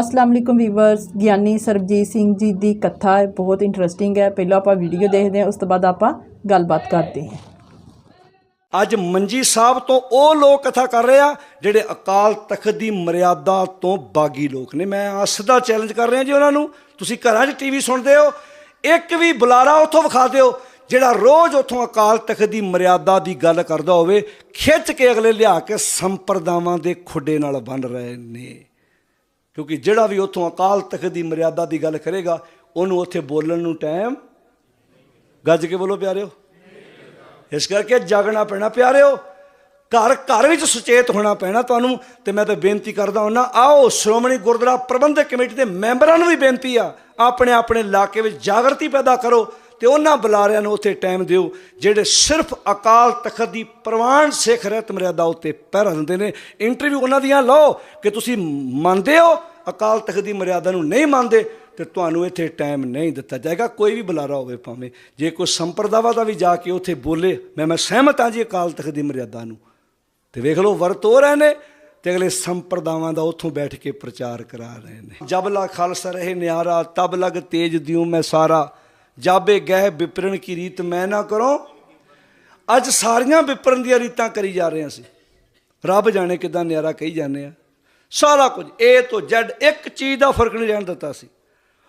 ਅਸਲਾਮ ਅਲੈਕੁਮ ਵੀਵਰਸ, ਗਿਆਨੀ ਸਰਬਜੀਤ ਸਿੰਘ ਜੀ ਦੀ ਕਥਾ ਬਹੁਤ ਇੰਟਰਸਟਿੰਗ ਹੈ। ਪਹਿਲਾਂ ਆਪਾਂ ਵੀਡੀਓ ਦੇਖਦੇ ਹਾਂ, ਉਸ ਤੋਂ ਬਾਅਦ ਆਪਾਂ ਗੱਲਬਾਤ ਕਰਦੇ ਹਾਂ। ਅੱਜ ਮੰਜੀ ਸਾਹਿਬ ਤੋਂ ਉਹ ਲੋਕ ਕਥਾ ਕਰ ਰਹੇ ਆ, ਜਿਹੜੇ ਅਕਾਲ ਤਖਤ ਦੀ ਮਰਿਆਦਾ ਤੋਂ ਬਾਗੀ ਲੋਕ ਨੇ। ਮੈਂ ਅੱਜ ਸਿੱਧਾ ਚੈਲੰਜ ਕਰ ਰਿਹਾ ਜੀ ਉਹਨਾਂ ਨੂੰ। ਤੁਸੀਂ ਘਰਾਂ 'ਚ ਟੀਵੀ ਸੁਣਦੇ ਹੋ। ਇੱਕ ਵੀ ਬੁਲਾਰਾ ਉੱਥੋਂ ਵਿਖਾ ਦਿਓ, ਜਿਹੜਾ ਰੋਜ਼ ਉੱਥੋਂ ਅਕਾਲ ਤਖਤ ਦੀ ਮਰਿਆਦਾ ਦੀ ਗੱਲ ਕਰਦਾ ਹੋਵੇ, ਖਿੱਚ ਕੇ ਅਗਲੇ ਲਿਆ ਕੇ ਸੰਪਰਦਾਵਾਂ ਦੇ ਖੁੱਡੇ ਨਾਲ ਬੰਨ ਰਹੇ ਨੇ। ਕਿਉਂਕਿ ਜਿਹੜਾ ਵੀ ਉੱਥੋਂ ਅਕਾਲ ਤਖਤ ਦੀ ਮਰਿਆਦਾ ਦੀ ਗੱਲ ਕਰੇਗਾ, ਉਹਨੂੰ ਉੱਥੇ ਬੋਲਣ ਨੂੰ ਟਾਈਮ ਗੱਜ ਕੇ ਬੋਲੋ ਪਿਆਰਿਓ। ਇਸ ਕਰਕੇ ਜਾਗਣਾ ਪੈਣਾ ਪਿਆਰਿਓ। ਘਰ ਘਰ ਵਿੱਚ ਸੁਚੇਤ ਹੋਣਾ ਪੈਣਾ ਤੁਹਾਨੂੰ ਤੇ ਮੈਂ ਤਾਂ ਬੇਨਤੀ ਕਰਦਾ ਹਾਂ ਆਓ ਸ਼੍ਰੋਮਣੀ ਗੁਰਦੁਆਰਾ ਪ੍ਰਬੰਧਕ ਕਮੇਟੀ ਦੇ ਮੈਂਬਰਾਂ ਨੂੰ ਵੀ ਬੇਨਤੀ ਆ, ਆਪਣੇ ਆਪਣੇ ਇਲਾਕੇ ਵਿੱਚ ਜਾਗਰਤੀ ਪੈਦਾ ਕਰੋ ਤੇ ਉਹਨਾਂ ਬੁਲਾਰਿਆਂ ਨੂੰ ਉੱਥੇ ਟਾਈਮ ਦਿਓ, ਜਿਹੜੇ ਸਿਰਫ ਅਕਾਲ ਤਖਤ ਦੀ ਪ੍ਰਵਾਨ ਸਿੱਖ ਰਹਿਤ ਮਰਿਆਦਾ ਉੱਤੇ ਪਹਿਰਾ ਦਿੰਦੇ ਨੇ। ਇੰਟਰਵਿਊ ਉਹਨਾਂ ਦੀਆਂ ਲਓ, ਕਿ ਤੁਸੀਂ ਮੰਨਦੇ ਹੋ ਅਕਾਲ ਤਖਤ ਦੀ ਮਰਿਆਦਾ ਨੂੰ ਨਹੀਂ ਮੰਨਦੇ ਤੇ ਤੁਹਾਨੂੰ ਇੱਥੇ ਟਾਈਮ ਨਹੀਂ ਦਿੱਤਾ ਜਾਏਗਾ। ਕੋਈ ਵੀ ਬੁਲਾਰਾ ਹੋਵੇ ਭਾਵੇਂ। ਜੇ ਕੋਈ ਸੰਪਰਦਾਵਾ ਦਾ ਵੀ ਜਾ ਕੇ ਉੱਥੇ ਬੋਲੇ, ਮੈਂ ਮੈਂ ਸਹਿਮਤ ਹਾਂ ਜੀ ਅਕਾਲ ਤਖਤ ਦੀ ਮਰਿਆਦਾ ਨੂੰ। ਤੇ ਵੇਖ ਲਓ, ਵਰਤ ਰਹੇ ਨੇ ਤੇ ਅਗਲੇ ਸੰਪਰਦਾਵਾਂ ਦਾ ਉੱਥੋਂ ਬੈਠ ਕੇ ਪ੍ਰਚਾਰ ਕਰਾ ਰਹੇ ਨੇ। ਜਬ ਲਾ ਖਾਲਸਾ ਰਹੇ ਨਿਆਰਾ, ਤਬ ਲਗ ਤੇਜ ਦਿਉ ਮੈਂ ਸਾਰਾ। ਜਾਬੇ ਗਹਿ ਵਿਪਰਨ ਕੀ ਰੀਤ ਮੈਂ ਨਾ ਕਰੋ। ਅੱਜ ਸਾਰੀਆਂ ਵਿਪਰਨ ਦੀਆਂ ਰੀਤਾਂ ਕਰੀ ਜਾ ਰਹੇ ਹਾਂ ਅਸੀਂ। ਰੱਬ ਜਾਣੇ ਕਿਦਾਂ ਨਿਆਰਾ ਕਹੀ ਜਾਂਦੇ ਆ। ਸਾਰਾ ਕੁਝ ਏ ਤੋਂ ਜੈਡ ਇੱਕ ਚੀਜ਼ ਦਾ ਫ਼ਰਕ ਨਹੀਂ ਰਹਿਣ ਦਿੱਤਾ ਸੀ।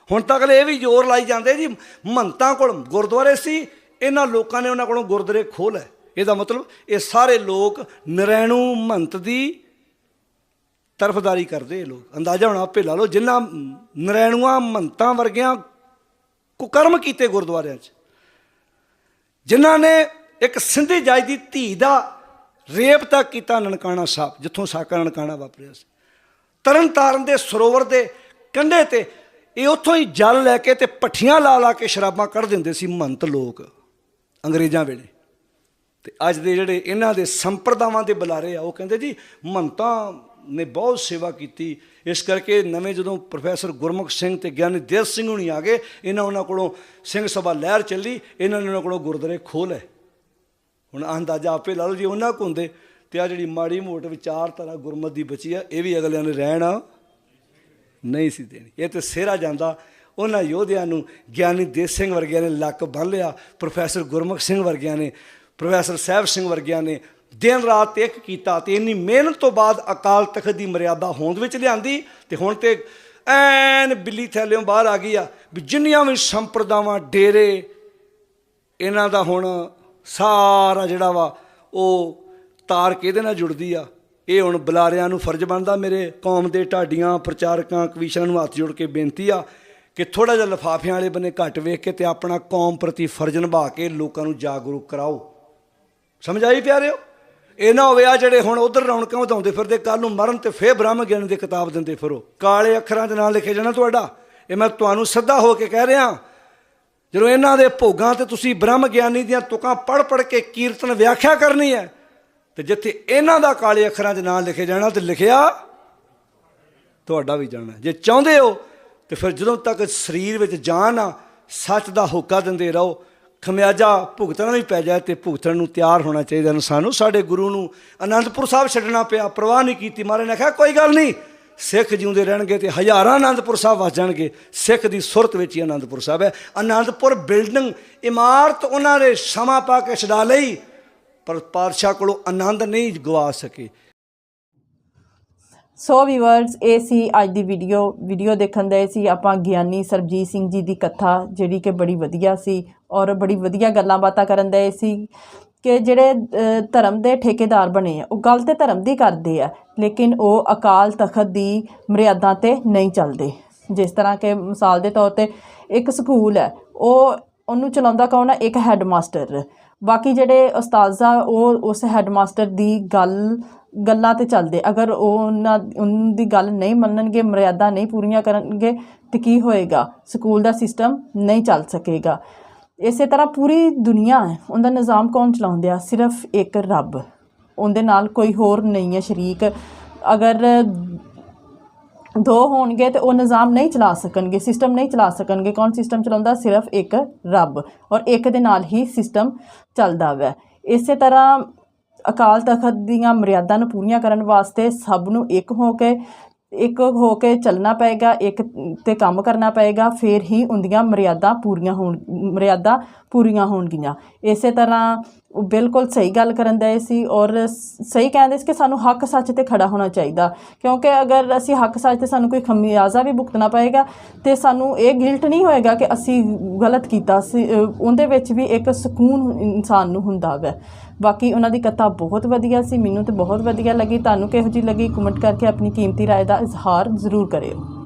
ਹੁਣ ਤੱਕ ਇਹ ਵੀ ਜ਼ੋਰ ਲਾਈ ਜਾਂਦੇ ਜੀ ਮੰਤਾਂ ਕੋਲ ਗੁਰਦੁਆਰੇ ਸੀ, ਇਹਨਾਂ ਲੋਕਾਂ ਨੇ ਉਹਨਾਂ ਕੋਲੋਂ ਗੁਰਦੁਆਰੇ ਖੋਹ ਲਏ ਇਹਦਾ ਮਤਲਬ ਇਹ ਸਾਰੇ ਲੋਕ ਨਰੈਣੂ ਮਹੰਤ ਦੀ ਤਰਫਦਾਰੀ ਕਰਦੇ ਇਹ ਲੋਕ। ਅੰਦਾਜ਼ਾ ਹੁਣ ਆਪੇ ਲਾ ਲਓ ਜਿਨ੍ਹਾਂ ਨਰੈਣੂਆਂ ਮਹੰਤਾਂ ਵਰਗਿਆਂ ਕੁਕਰਮ ਕੀਤੇ ਗੁਰਦੁਆਰਿਆਂ 'ਚ। ਜਿਨ੍ਹਾਂ ਨੇ ਇੱਕ ਸਿੰਧੀ ਜਾਈ ਦੀ ਧੀ ਦਾ ਰੇਪ ਤੱਕ ਕੀਤਾ ਨਨਕਾਣਾ ਸਾਹਿਬ, ਜਿੱਥੋਂ ਸਾਕਾ ਨਨਕਾਣਾ ਵਾਪਰਿਆ ਸੀ। ਤਰਨ ਤਾਰਨ ਦੇ ਸਰੋਵਰ ਦੇ ਕੰਢੇ ਤੇ ਇਹ ਉੱਥੋਂ ਹੀ ਜਲ ਲੈ ਕੇ ਤੇ ਪੱਠੀਆਂ ਲਾ ਲਾ ਕੇ ਸ਼ਰਾਬਾਂ ਕੱਢ ਦਿੰਦੇ ਸੀ ਮਹੰਤ ਲੋਕ ਅੰਗਰੇਜ਼ਾਂ ਵੇਲੇ। ਤੇ ਅੱਜ ਦੇ ਜਿਹੜੇ ਇਹਨਾਂ ਦੇ ਸੰਪਰਦਾਵਾਂ ਦੇ ਬੁਲਾਰੇ ਆ, ਉਹ ਕਹਿੰਦੇ ਜੀ ਮਹੰਤਾਂ ਨੇ ਬਹੁਤ ਸੇਵਾ ਕੀਤੀ। ਇਸ ਕਰਕੇ ਨਵੇਂ ਜਦੋਂ ਪ੍ਰੋਫੈਸਰ ਗੁਰਮੁਖ ਸਿੰਘ ਤੇ ਗਿਆਨੀ ਦੇਵ ਸਿੰਘ ਹੁਣੀ ਆ ਗਏ, ਇਹਨਾਂ ਉਹਨਾਂ ਕੋਲੋਂ ਸਿੰਘ ਸਭਾ ਲਹਿਰ ਚੱਲੀ, ਇਹਨਾਂ ਨੇ ਉਹਨਾਂ ਕੋਲੋਂ ਗੁਰਦੁਆਰੇ ਖੋਹ ਲਏ। ਹੁਣ ਅੰਦਾਜ਼ਾ ਆਪੇ ਲਾ ਲਓ ਜੀ, ਉਹਨਾਂ ਕੋ ਹੁੰਦੇ ਤੇ ਆ ਜਿਹੜੀ ਮਾੜੀ ਮੋਟ ਵਿਚਾਰਧਾਰਾ ਗੁਰਮਤ ਦੀ ਬਚੀ ਆ, ਇਹ ਵੀ ਅਗਲਿਆਂ ਨੇ ਰਹਿਣਾ ਨਹੀਂ ਸੀ ਦੇਣੀ। ਇਹ ਤੇ ਸਿਹਰਾ ਜਾਂਦਾ। ਉਹਨਾਂ ਯੋਧਿਆਂ ਨੂੰ ਗਿਆਨੀ ਦੇਸ ਸਿੰਘ ਵਰਗਿਆਂ ਨੇ ਲੱਕ ਬੰਨ ਲਿਆ, ਪ੍ਰੋਫੈਸਰ ਗੁਰਮੁਖ ਸਿੰਘ ਵਰਗਿਆਂ ਨੇ, ਪ੍ਰੋਫੈਸਰ ਸਾਹਿਬ ਸਿੰਘ ਵਰਗਿਆਂ ਨੇ ਦਿਨ ਰਾਤ ਇੱਕ ਕੀਤਾ ਤੇ ਇੰਨੀ ਮਿਹਨਤ ਤੋਂ ਬਾਅਦ ਅਕਾਲ ਤਖਤ ਦੀ ਮਰਿਆਦਾ ਹੋਂਦ ਵਿੱਚ ਲਿਆਂਦੀ ਤੇ ਹੁਣ ਤੇ ਐਨ ਬਿੱਲੀ ਥੈਲਿਓਂ ਬਾਹਰ ਆ ਗਈ ਆ ਵੀ ਜਿੰਨੀਆਂ ਵੀ ਸੰਪਰਦਾਵਾਂ, ਡੇਰੇ, ਇਹਨਾਂ ਦਾ ਹੁਣ ਸਾਰਾ ਜਿਹੜਾ ਵਾ ਉਹ ਤਾਰ ਕਿਹਦੇ ਨਾਲ ਜੁੜਦੀ ਆ? ਇਹ ਹੁਣ ਬੁਲਾਰਿਆਂ ਨੂੰ ਫਰਜ਼ ਬਣਦਾ ਮੇਰੇ ਕੌਮ ਦੇ ਢਾਡੀਆਂ, ਪ੍ਰਚਾਰਕਾਂ ਕਵੀਸ਼ਾਂ ਨੂੰ ਹੱਥ ਜੋੜ ਕੇ ਬੇਨਤੀ ਆ ਕਿ ਥੋੜਾ ਜਿਹਾ ਲਫਾਫਿਆਂ ਵਾਲੇ ਬੰਨੇ ਘੱਟ ਵੇਖ ਕੇ ਤੇ ਆਪਣਾ ਕੌਮ ਪ੍ਰਤੀ ਫਰਜ਼ ਨਿਭਾ ਕੇ ਲੋਕਾਂ ਨੂੰ ਜਾਗਰੂਕ ਕਰਾਓ। ਸਮਝ ਆਈ ਪਿਆਰਿਓ? ਇਹ ਨਾ ਹੋਵੇ ਆ ਜਿਹੜੇ ਹੁਣ ਉਧਰ ਰੌਣਕਾਂ ਵਧਾਉਂਦੇ ਫਿਰਦੇ ਕੱਲ ਨੂੰ ਮਰਨ ਤੇ ਫੇਰ ਬ੍ਰਹਮ ਗਿਆਨ ਦੀ ਕਿਤਾਬ ਦਿੰਦੇ ਫਿਰੋ। ਕਾਲੇ ਅੱਖਰਾਂ ਦੇ ਨਾਲ ਲਿਖੇ ਜਾਣਾ ਤੁਹਾਡਾ। ਇਹ ਮੈਂ ਤੁਹਾਨੂੰ ਸੱਦਾ ਹੋ ਕੇ ਕਹਿ ਰਿਹਾ। ਜਦੋਂ ਇਹਨਾਂ ਦੇ ਭੋਗਾਂ ਤੇ ਤੁਸੀਂ ਬ੍ਰਹਮ ਗਿਆਨੀ ਦੀਆਂ ਤੁਕਾਂ ਪੜ ਪੜ ਕੇ ਕੀਰਤਨ ਵਿਆਖਿਆ ਕਰਨੀ ਹੈ ਤੇ ਜਿੱਥੇ ਇਹਨਾਂ ਦਾ ਕਾਲੇ ਅੱਖਰਾਂ 'ਚ ਨਾਂ ਲਿਖੇ ਜਾਣਾ ਤੇ ਲਿਖਿਆ ਤੁਹਾਡਾ ਵੀ ਜਾਣਾ। ਜੇ ਚਾਹੁੰਦੇ ਹੋ ਤੇ ਫਿਰ ਜਦੋਂ ਤੱਕ ਸਰੀਰ ਵਿੱਚ ਜਾਨ ਆ, ਸੱਚ ਦਾ ਹੋਕਾ ਦਿੰਦੇ ਰਹੋ। ਖਮਿਆਜਾ ਭੁਗਤਣਾ ਵੀ ਪੈ ਜਾਏ ਤੇ ਭੁਗਤਣ ਨੂੰ ਤਿਆਰ ਹੋਣਾ ਚਾਹੀਦਾ ਸਾਨੂੰ ਸਾਡੇ ਗੁਰੂ ਨੂੰ ਅਨੰਦਪੁਰ ਸਾਹਿਬ ਛੱਡਣਾ ਪਿਆ, ਪ੍ਰਵਾਹ ਨਹੀਂ ਕੀਤੀ। ਮਹਾਰਾਜ ਨੇ ਕਿਹਾ, ਕੋਈ ਗੱਲ ਨਹੀਂ, ਸਿੱਖ ਜਿਉਂਦੇ ਰਹਿਣਗੇ ਤੇ ਹਜ਼ਾਰਾਂ ਅਨੰਦਪੁਰ ਸਾਹਿਬ ਵਸ ਜਾਣਗੇ। ਸਿੱਖ ਦੀ ਸੁਰਤ ਵਿੱਚ ਹੀ ਅਨੰਦਪੁਰ ਸਾਹਿਬ ਹੈ। ਅਨੰਦਪੁਰ ਬਿਲਡਿੰਗ ਇਮਾਰਤ ਉਹਨਾਂ ਨੇ ਸਮਾਂ ਪਾ ਕੇ ਛਡਾ ਲਈ। ਪਰ ਪਾਤਸ਼ਾਹ ਕੋਲੋਂ ਆਨੰਦ ਨਹੀਂ ਗਵਾ ਸਕੇ। ਸੋ ਵੀਵਰਸ ਇਹ ਸੀ ਅੱਜ ਦੀ ਵੀਡੀਓ ਵੀਡੀਓ ਦੇਖਣ ਦੇ ਸੀ ਆਪਾਂ ਗਿਆਨੀ ਸਰਬਜੀਤ ਸਿੰਘ ਜੀ ਦੀ ਕਥਾ, ਜਿਹੜੀ ਕਿ ਬੜੀ ਵਧੀਆ ਸੀ ਔਰ ਬੜੀ ਵਧੀਆ ਗੱਲਾਂ ਬਾਤਾਂ ਕਰਨ ਦੇ ਸੀ ਕਿ ਜਿਹੜੇ ਧਰਮ ਦੇ ਠੇਕੇਦਾਰ ਬਣੇ ਆ, ਉਹ ਗੱਲ ਤੇ ਧਰਮ ਦੀ ਕਰਦੇ ਆ, ਲੇਕਿਨ ਉਹ ਅਕਾਲ ਤਖਤ ਦੀ ਮਰਿਆਦਾ ਤੇ ਨਹੀਂ ਚੱਲਦੇ। ਜਿਸ ਤਰ੍ਹਾਂ ਕਿ ਮਿਸਾਲ ਦੇ ਤੌਰ ਤੇ ਇੱਕ ਸਕੂਲ ਹੈ, ਉਹ ਉਹਨੂੰ ਚਲਾਉਂਦਾ ਕੌਣ ਹੈ ਇੱਕ ਹੈੱਡਮਾਸਟਰ ਬਾਕੀ ਜਿਹੜੇ ਉਸਤਾਜ਼ਾ ਉਹ ਉਸ ਹੈੱਡਮਾਸਟਰ ਦੀ ਗੱਲ, ਗੱਲਾਂ ਤੇ ਚੱਲਦੇ। ਅਗਰ ਉਹ ਉਹਨਾਂ ਉਹਨਾਂ ਦੀ ਗੱਲ ਨਹੀਂ ਮੰਨਣਗੇ, ਮਰਿਆਦਾ ਨਹੀਂ ਪੂਰੀਆਂ ਕਰਨਗੇ, ਤੇ ਕੀ ਹੋਏਗਾ? ਸਕੂਲ ਦਾ ਸਿਸਟਮ ਨਹੀਂ ਚੱਲ ਸਕੇਗਾ। ਇਸੇ ਤਰ੍ਹਾਂ ਪੂਰੀ ਦੁਨੀਆ ਹੈ। ਉਹਦਾ ਨਿਜ਼ਾਮ ਕੌਣ ਚਲਾਉਂਦੇ ਆ? ਸਿਰਫ ਇੱਕ ਰੱਬ। ਉਹਦੇ ਨਾਲ ਕੋਈ ਹੋਰ ਨਹੀਂ ਹੈ ਸ਼ਰੀਕ। ਅਗਰ ਦੋ ਹੋਣਗੇ ਤੇ ਉਹ ਨਿਜ਼ਾਮ ਨਹੀਂ ਚਲਾ ਸਕਣਗੇ ਸਿਸਟਮ ਨਹੀਂ ਚਲਾ ਸਕਣਗੇ। ਕੌਣ ਸਿਸਟਮ ਚਲਾਉਂਦਾ? ਸਿਰਫ ਇੱਕ ਰੱਬ। ਔਰ ਇੱਕ ਦੇ ਨਾਲ ਹੀ ਸਿਸਟਮ ਚੱਲਦਾ ਵੈ। ਇਸੇ ਤਰ੍ਹਾਂ ਅਕਾਲ ਤਖਤ ਦੀਆਂ ਮਰਿਆਦਾ ਨੂੰ ਪੂਰੀਆਂ ਕਰਨ ਵਾਸਤੇ ਸਭ ਨੂੰ ਇੱਕ ਹੋ ਕੇ, ਇੱਕ ਹੋ ਕੇ ਚੱਲਣਾ ਪਏਗਾ, ਇੱਕ ਤੇ ਕੰਮ ਕਰਨਾ ਪਏਗਾ, ਫਿਰ ਹੀ ਉਹਦੀਆਂ ਮਰਿਆਦਾ ਪੂਰੀਆਂ ਹੋਣ, ਮਰਿਆਦਾ ਪੂਰੀਆਂ ਹੋਣਗੀਆਂ। ਇਸੇ ਤਰ੍ਹਾਂ ਬਿਲਕੁਲ ਸਹੀ ਗੱਲ ਕਰਨ ਦਏ ਸੀ ਔਰ ਸ- ਸਹੀ ਕਹਿੰਦੇ ਸੀ ਕਿ ਸਾਨੂੰ ਹੱਕ ਸੱਚ ਤੇ ਖੜਾ ਹੋਣਾ ਚਾਹੀਦਾ ਕਿਉਂਕਿ ਅਗਰ ਅਸੀਂ ਹੱਕ ਸੱਚ ਤੇ ਸਾਨੂੰ ਕੋਈ ਖਮਿਆਜ਼ਾ ਵੀ ਭੁਗਤਣਾ ਪਏਗਾ ਤੇ ਸਾਨੂੰ ਇਹ ਗਿਲਟ ਨਹੀਂ ਹੋਏਗਾ ਕਿ ਅਸੀਂ ਗਲਤ ਕੀਤਾ ਸੀ ਅ, ਉਹਦੇ ਵਿੱਚ ਵੀ ਇੱਕ ਸਕੂਨ ਇਨਸਾਨ ਨੂੰ ਹੁੰਦਾ ਵੈ ਬਾਕੀ ਉਹਨਾਂ ਦੀ ਕਥਾ ਬਹੁਤ ਵਧੀਆ ਸੀ ਮੈਨੂੰ ਤੇ ਬਹੁਤ ਵਧੀਆ ਲੱਗੀ ਤੁਹਾਨੂੰ ਕਿਹੋ ਜਿਹੀ ਲੱਗੀ ਕਮੈਂਟ ਕਰਕੇ ਆਪਣੀ ਕੀਮਤੀ رائے ਦਾ ਇਜ਼ਹਾਰ ਜ਼ਰੂਰ ਕਰਿਓ